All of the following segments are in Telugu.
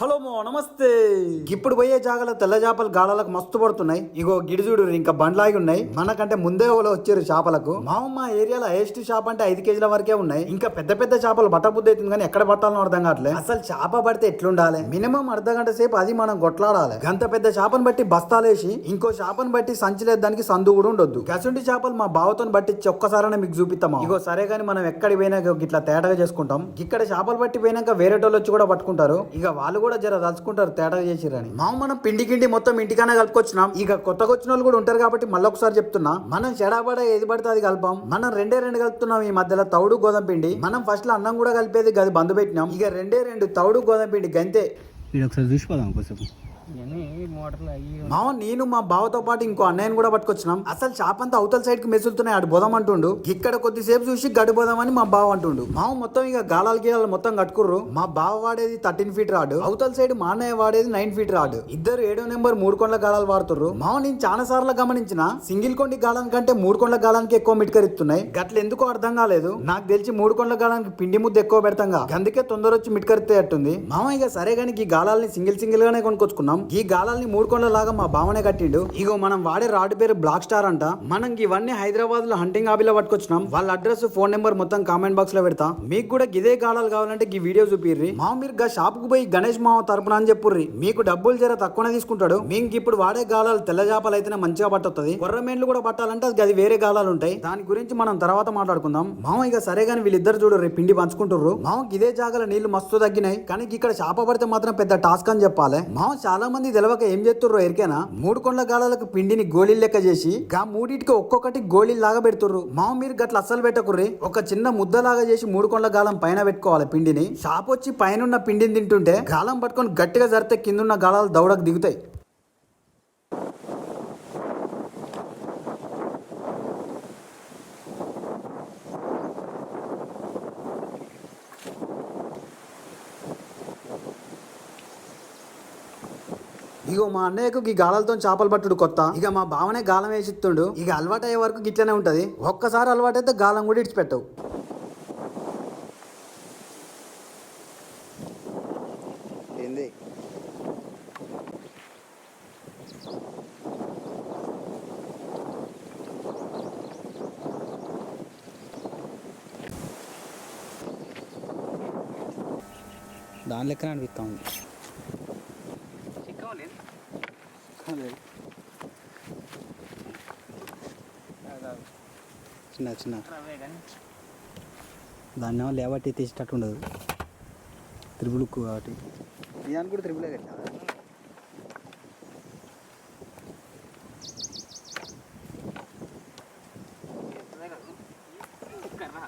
హలో మో నమస్తే. ఇప్పుడు పోయే జాగాలో తెల్ల చేపలు గాడలకు మస్తు పడుతున్నాయి. ఇగో గిడిజుడు ఇంకా బండ్లాగి ఉన్నాయి. మనకంటే ముందే వాళ్ళు వచ్చారు చేపలకు. మా మా ఏరియాలో హైయెస్ట్ షాప్ అంటే ఐదు కేజీల వరకే ఉన్నాయి. ఇంకా పెద్ద పెద్ద చేపలు బట్ట బుద్ధి అవుతుంది కానీ ఎక్కడ పట్టాలని అర్థం కావట్లేదు అసలు చేప పడితే ఎట్లుండాలి? మినిమం అర్ధ గంట సేపు అది మనం కొట్లాడాలి. గంత పెద్ద చేపను బట్టి బస్తాలేసి ఇంకో చేపను బట్టి సంచిలేదానికి సందు కూడా ఉండొద్దు. కసుంటి చేపలు మా బావతో బట్టి ఒక్కసారైనా మీకు చూపిస్తామా? ఇగో సరే కానీ మనం ఎక్కడికి పోయినా ఇట్లా తేటగా చేసుకుంటాం. ఇక్కడ చేపలు పట్టి పోయినాక వేరే వచ్చి కూడా పట్టుకుంటారు. ఇక వాళ్ళు కూడా జర దలుచుకుంటారు తేటగా చేసిరని. మామ మనం పిండి గిండి మొత్తం ఇంటికనే కలుపుకొచ్చినాం. ఇక కొత్తగా వచ్చిన వాళ్ళు కూడా ఉంటారు కాబట్టి మళ్ళీ ఒకసారి చెప్తున్నా. మనం చెడాబడ ఏది పడితే అది కలపం మనం రెండే రెండు కలుపుతున్నాం ఈ మధ్యలో తౌడు గోధుమ పిండి. మనం ఫస్ట్లో అన్నం కూడా కలిపేది గది బంద్ పెట్టినాం. ఇక రెండే రెండు తౌడు గోధుమ పిండి గంతే. ఇది ఒకసారి చూసిపోదాం కొంచెం మావ నేను మా బావతో పాటు ఇంకో అన్నయ్యని కూడా పట్టుకొచ్చినాం. అసలు చాపంతా అవతల సైడ్కి మెసులుతున్నాయి అటు బోదాం అంటుండు ఇక్కడ కొద్దిసేపు చూసి గడిపోదామని మా బావ అంటుండు. మావ మొత్తం ఇక గాలాలు గీలాలు మొత్తం కట్టుకుర్రు. మా బావ వాడేది థర్టీన్ ఫీట్ రాడు. అవతల సైడ్ మా అన్నయ్య వాడేది నైన్ ఫీట్ రాడు. ఇద్దరు ఏడో నెంబర్ మూడు కొండల గాలాలు వాడుతుర్రు. మావ నేను చాలా సార్లు గమనించిన సింగిల్ కొండి గాలం కంటే మూడు కొండల గాలానికి ఎక్కువ మిట్కరిస్తున్నాయి. గట్ల ఎందుకో అర్థం కాలేదు. నాకు తెలిసి మూడు కొండల గాలానికి పిండి ముద్ద ఎక్కువ పెడతాం అందుకే తొందర వచ్చి మిట్కరితే అట్టుంది మామ ఇక సరే గానీ ఈ గాలాల్ని సింగిల్ సింగిల్ గానే కొనుక్కొచ్చుకున్నాం. ఈ గాలాల్ని మూడుకొండలాగా లాగా మా భావనే కట్టిండు. ఇగో మనం వాడే రాడ్ పేరు బ్లాక్ స్టార్ అంట. మనం ఇవన్నీ హైదరాబాద్లో హంటింగ్ హాబీలో పట్టుకొచ్చినాం. వాళ్ళ అడ్రస్ ఫోన్ నెంబర్ మొత్తం కామెంట్ బాక్స్లో పెడతా. మీకు కూడా గిదే గాలాలు కావాలంటే ఈ వీడియో చూపిర్రి. మా మీరు గా షాప్కు పోయి గణేష్ మామ తరపున అని చెప్పుర్రి. మీకు డబ్బులు జర తక్కువనే తీసుకుంటాడు. మీకు ఇప్పుడు వాడే గాలాలు తెల్ల చేపలు అయితేనే మంచిగా పట్టొస్తుంది కొర్రమేండ్లు కూడా పట్టాలంటే అది వేరే గాలాలు ఉంటాయి. దాని గురించి మనం తర్వాత మాట్లాడుకుందాం. మామ ఇక సరే గాని వీళ్ళిద్దరు చూడు రేపు పిండి పంచుకుంటుర్రు. మామకి ఇదే జాగాల నీళ్ళు మస్తు తగ్గినాయి. కానీ ఇక్కడ చేప పడితే మాత్రం పెద్ద టాస్క్ అని చెప్పాలి. మామ చాలా మంది తెలవక ఏం చేస్తుర్రో ఎరికేనా? మూడు కొండల గాలాలకు పిండిని గోళీలు లెక్క చేసి గా మూడింటికి ఒక్కొక్కటి గోళీలు లాగా పెడుతుర్రు. మామ మీరు గట్ల అస్సలు పెట్టకుర్రి. ఒక చిన్న ముద్దలాగా చేసి మూడు కొండల గాలం పైన పెట్టుకోవాలి పిండిని. షాప్ వచ్చి పైన ఉన్న పిండిని తింటుంటే గాలం పట్టుకొని గట్టిగా జరితే కిందున్న గాలాలు దౌడకు దిగుతాయి. ఇగో మా అన్నయ్యకు ఈ గాలాలతో చేపలు పట్టుడు కొత్త. ఇక మా బావనే గాలం వేసిస్తుండు ఇక అలవాటు అయ్యే వరకు గిట్లనే ఉంటది. ఒక్కసారి అలవాటు అయితే గాలం కూడా ఇడిచిపెట్టవు. ఏంది? దాని లెక్కన అనిపిస్తా ఉంది. చిన్న చిన్న. దాన్ని ఏమో లేబట్టి తీసేటట్టు ఉండదు. త్రిబుల్ కాబట్టి. ఇదానికి కూడా త్రిబులే కర్రా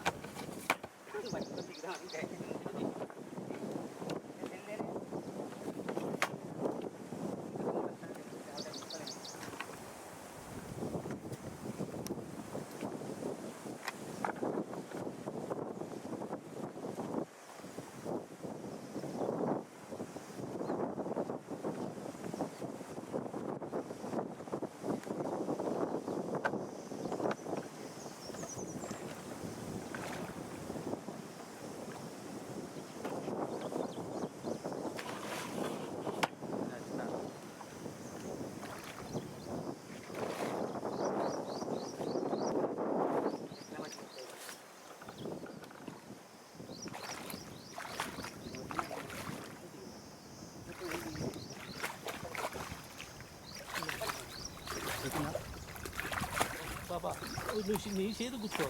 పాపా నువ్వు నీ చేతి కూర్చో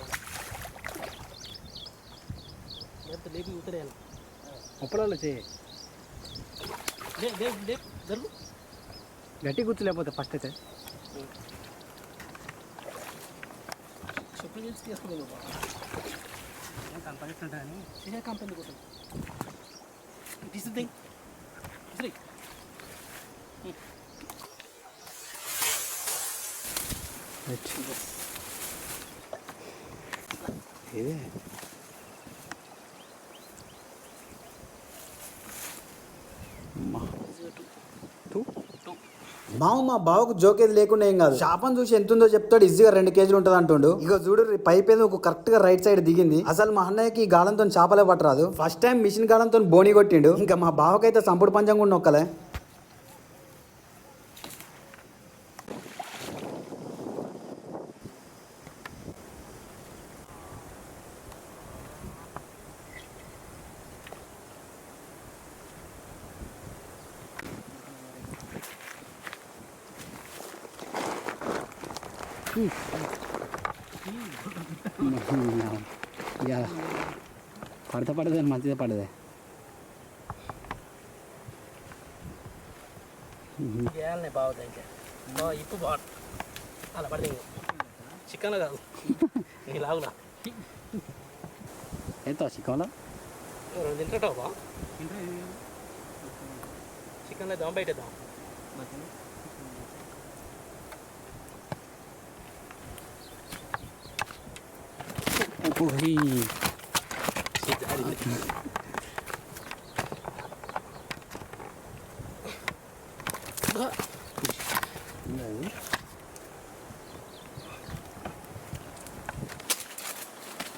లేకపోతే లేపి ఉతరేయాలి అప్పుడల్లో చేయి. జరుగు. గట్టి కూర్చో లేకపోతే ఫస్ట్ అయితే. చెప్పులు చేసి తీసుకున్నాను కనపడుతుంటాయని సినిమా కంపెనీ కోసం. తీసింది ఇదే అమ్మా. మామ మా బావకు జోకేది లేకుండా ఏం కాదు. చేపను చూసి ఎంత ఉందో చెప్తాడు ఈజీగా రెండు కేజీలు ఉంటుంది అంటుండు. ఇక చూడు పైప్ ఏదో ఒక కరెక్ట్గా రైట్ సైడ్ దిగింది. అసలు మా అన్నయ్యకి ఈ గాలంతో చేపలే పట్టరాదు. ఫస్ట్ టైం మిషన్ గాలంతో బోని కొట్టిండు. ఇంకా మా బావకైతే సంపుడు పంచం కూడా నొక్కలే. ఇక పడతా పడదే మంచిదే పడదే చేయాలనే బాగుంది ఇంకా బాగా ఇప్పు బాగు అలా పడితే చికెన్ కాదు నీ లాగులా అయితే చిక్కవలా రెండు తింటావు చికెన్ అయితే బయట వేద్దాం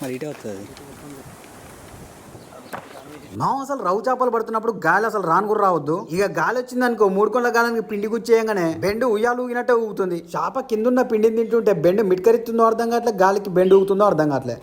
మరి ఇటే వస్తుంది మామ అసలు రవ్వు చేపలు పడుతున్నప్పుడు గాలి అసలు రాను కూడా రావద్దు. ఇక గాలి వచ్చింది అనుకో మూడు కొండల గాలానికి పిండి గుచ్చేయంగానే బెండు ఉయ్యాలు ఊగినట్టే ఊగుతుంది. చేప కిందున్న పిండిని తింటుంటే బెండు మిట్కరిస్తుందో అర్థం కావట్లే గాలికి బెండు ఊగుతుందో అర్థం కావట్లే.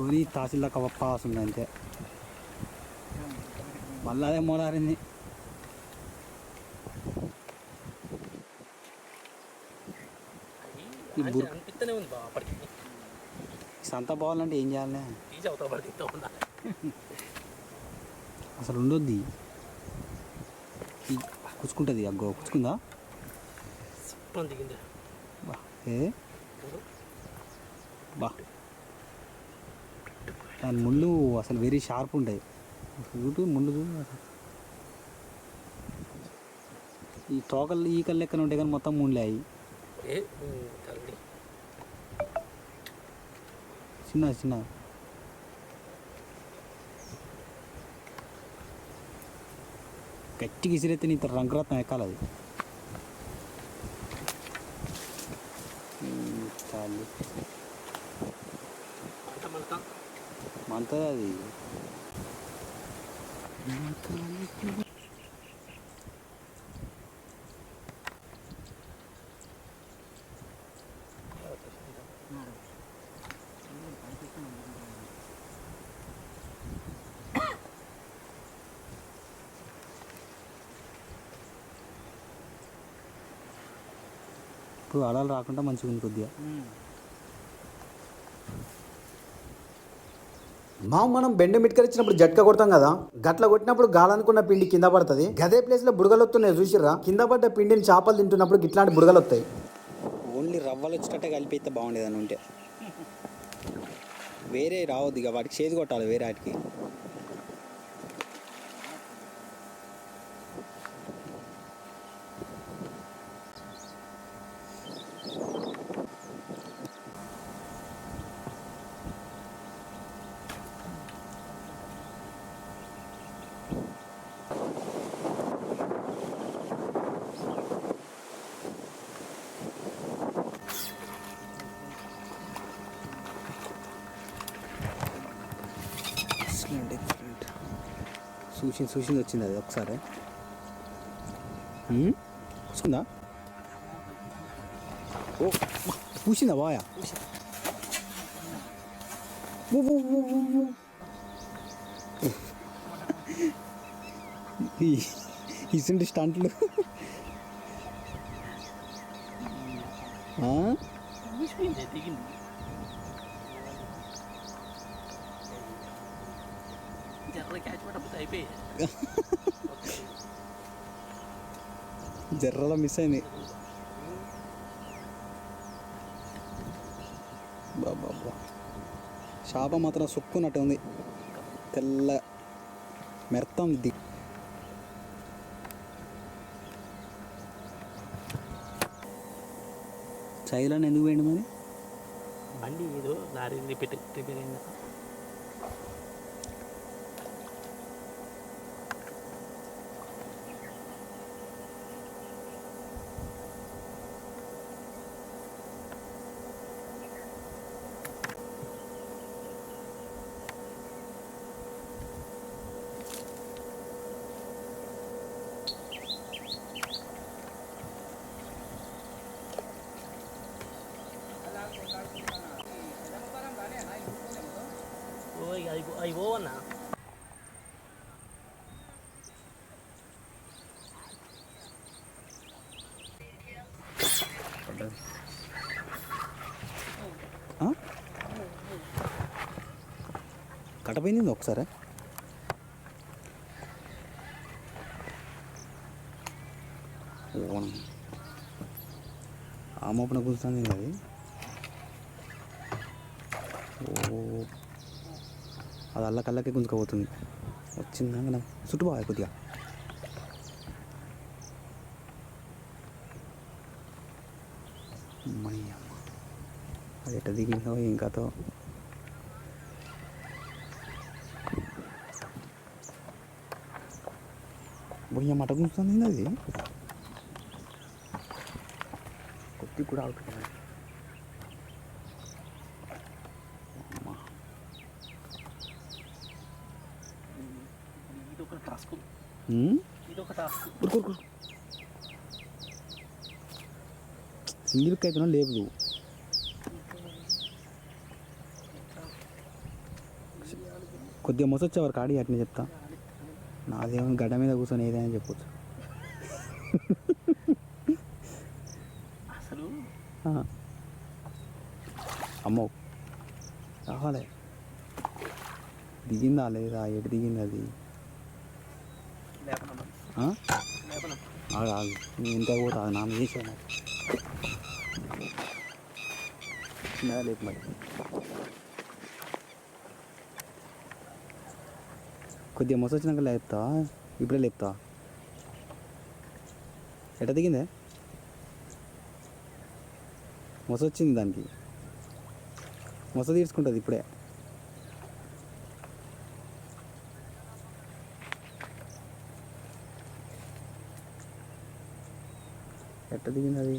ఓని తహసీల్లా కవప్ప వస్తుంది అంతే. మళ్ళీ అదే మోలారింది ఉంది సంత పోవాలంటే ఏం చేయాలి? అవుతా అసలు ఉండొద్ది ఈ కుచ్చుకుంటుంది అగ్గో కుచ్చుకుందా? బా ఏ? బా. దాని ముళ్ళు అసలు వెరీ షార్ప్ ఉంటాయి. చూడు ముళ్ళు చూడు. ఈ తోకలు ఈకలు లెక్కన ఉంటాయి కానీ మొత్తం ముళ్ళే తల్లి. చిన్న చిన్న గట్టిగా ఇసిరైతే నీ రంగురత్నం ఎక్కాలి అది. మంతది అది. ఇప్పుడు అడాలు రాకుండా మంచిగా ఉంది కొద్దిగా. మామ మనం బెండు మిట్కరిచ్చినప్పుడు జట్క కొడతాం కదా గట్ల కొట్టినప్పుడు గాలనుకున్న పిండి కింద పడుతుంది. గదే ప్లేస్లో బుడగలు వస్తున్నాయి చూసిర్రా? కింద పడ్డ పిండిని చేపలు తింటున్నప్పుడు ఇట్లాంటి బుడగలు వస్తాయి. ఓన్లీ రవ్వలు వచ్చేటట్టే కలిపితే బాగుండేది అని ఉంటే. వేరే రావద్దు ఇక వాటికి చేతి కొట్టాలి వేరే వాటికి. చూసి చూసింది వచ్చింది అది ఒకసారి ఉమ్, ఓ మా, బాయా ఓ, ఓ, ఇసుంటి స్టంట్లు దిగింది అయిపోయి. జర్రలో మిస్ అయింది. బాబా చేప మాత్రం సుక్కున్నట్టు ఉంది. తెల్ల మెత్తం ది చైలను ఎందుకు పోయిండు మరి? బండి ఏదో లారీ రిపేర్ రిపేర్ అయిందా. కటపోయింది ఒకసారి? ఓనం. ఆ మోపన కూర్చుంది అది. ఓ. అది అల్లకల్లకే గుంజుకపోతుంది. వచ్చిందా కదా? కొద్దిగా. అమ్మని అది ఎట్ట దిగిందో ఏం కథో. బొయ్య మట కూర్చుంది అది కొద్ది కూడా అవుతుంది. సింగిల్ అయితే లేదు కొద్దిగా మొసొచ్చే వరకు ఆడి అట్నే చెప్తా నాదేమో గడ్డ మీద కూర్చొని ఏదైనా చెప్పొచ్చు. అసలు? ఆ. అమ్మో. రావాలి. దిగిందా లేదా? ఎటు దిగింది అది? లేపనమ్మా. ఆ? లేపన. ఆగు ఆగు. నేను ఇంత పోతా నా చేసాను లేదు మరి కొద్దిగా మొస వచ్చినాక లేపుతా. ఇప్పుడే లేపుతా. ఎట్ట దిగిందే? మొస వచ్చింది దానికి. మొస తీర్చుకుంటుంది ఇప్పుడే. ఎట్ట దిగింది అది?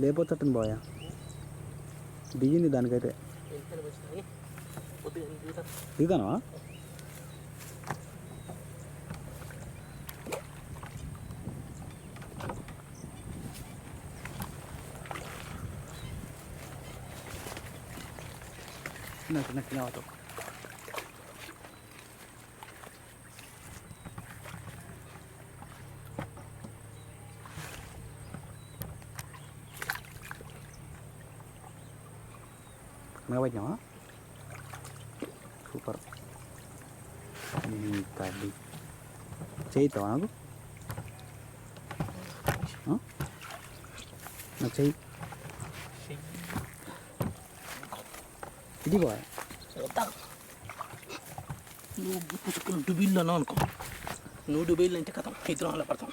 లేకపోతే బాయా దిగింది దానికైతే. వెళ్తే వచ్చినాయి కొద్దిగా దిగుతా దిగుతానా చిన్న చిన్న చిన్న ఆటో మెగబట్టినావా సూపర్ తల్లి చేయిస్తావా నాకు? నాకు చెయ్యి ఇది నువ్వు పుచ్చుకుని డుబిల్ అన్నావు అనుకో. నువ్వు డుబిల్ అంటే కథం. అలా పడతాం?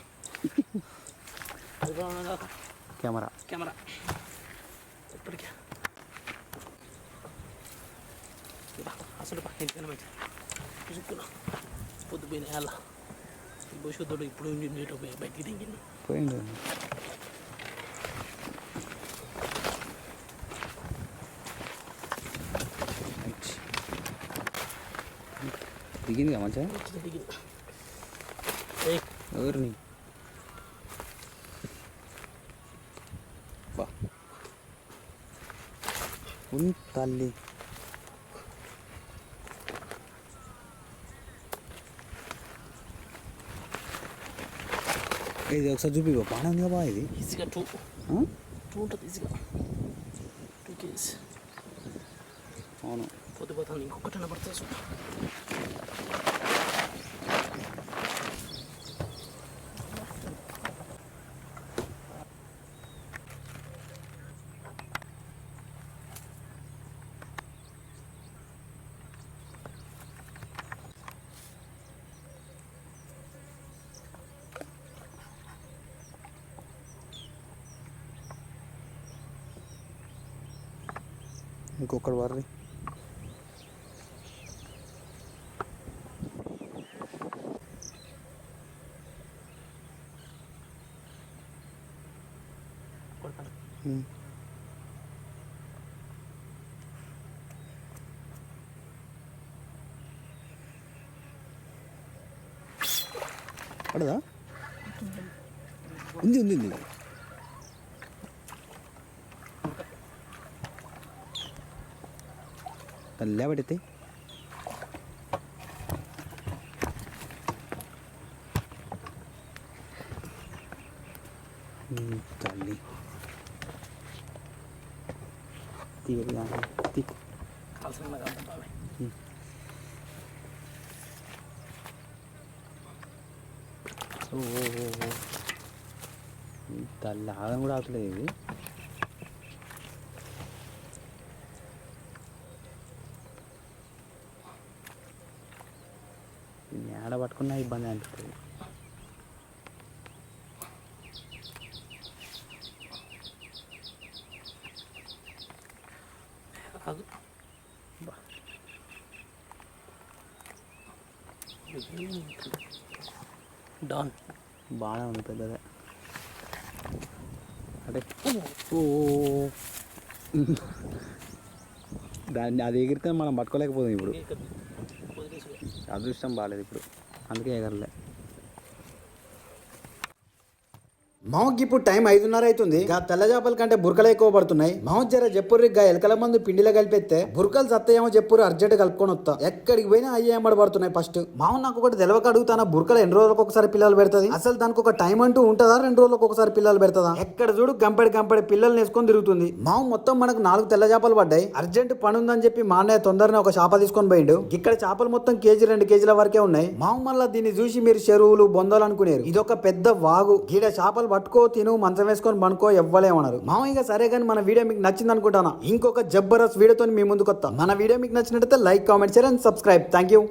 కెమెరా. కెమెరా. ఇప్పటికే. అసలు బా ఎందుకని మంచి పుచ్చుకున్నా పొద్దు పోయిన భవిష్యత్తులో ఇప్పుడు బయటికి దిగింది పోయింది. దిగింది మంచిగా ఎవరిని తల్లి ఇది ఒకసారి చూపి బాగానే ఉంది బా ఇది? ఈజీగా టూ? టూ ఉంటుంది ఈజీగా. Two kgs. అవును. పొద్దు పోతుంది. ఇంకొకటి పడుతుంది చూడు ఇంకొకటి వర్రి కొడతాను ఉమ్. పడదా ఉంది ఉంది ఉంది దాన్ని లేబడితే తల్లి తీగ తీ కాల్సిన కాదు బాబాయ్ ఓ ఓ ఓ ఓ. ఈ తల్లి ఆగం కూడా అవట్లేదు ఇది దీన్ని ఆడ పట్టుకున్నా ఇబ్బంది అనిపిస్తుంది. డాన్ బాగానే ఉంది పెద్దదే. అదే. ఓ. దాన్ని అది ఎగిరితే మనం పట్టుకోలేకపోతుంది ఇప్పుడు. అదృష్టం బాగాలేదు ఇప్పుడు. అందుకే ఎగరలే మామకి ఇప్పుడు టైం ఐదున్నర అవుతుంది. గా తెల్ల చేపల కంటే బురకలు ఎక్కువ పడుతున్నాయి. మామ జర చెప్పుర్రి గా ఎలకల మందు పిండిలో కలిపేస్తే బురకలు సత్తయేమో చెప్పురు అర్జెంట్ కలుపుకొని వస్తా. ఎక్కడికి పోయినా అయ్యే పడుతున్నాయి ఫస్ట్. మామ నాకు ఒకటి తెలవక అడుగుతానా బురకలు ఎన్ని రోజులకు ఒకసారి పిల్లలు పెడుతుంది? అసలు దానికి ఒక టైం అంటూ ఉంటుందా రెండు రోజులకు ఒకసారి పిల్లలు పెడతదా? ఎక్కడ చూడు గంపడి గంపడి పిల్లల్ని వేసుకొని తిరుగుతుంది. మామ మొత్తం మనకు నాలుగు తెల్ల చేపలు పడ్డాయి. అర్జెంట్ పని ఉందని చెప్పి మా అన్నయ్య తొందరనే ఒక చేప తీసుకొని పోయిండు. ఇక్కడ చేపలు మొత్తం కేజీ రెండు కేజీల వరకే ఉన్నాయి. మామ మళ్ళీ దీన్ని చూసి మీరు చెరువులు బొందలు అనుకునేరు. ఇది ఒక పెద్ద వాగు. గీడ చేపలు పట్టుకో తిను మంచం వేసుకొని పనుకో ఎవ్వలేమన్నారు. మామ ఇక సరే కానీ మన వీడియో మీకు నచ్చింది అనుకుంటాను? ఇంకొక జబ్బరస్ వీడియోతో మీ ముందుకు వస్తాం మన వీడియో మీకు నచ్చినట్టయితే like comment share and subscribe. Thank you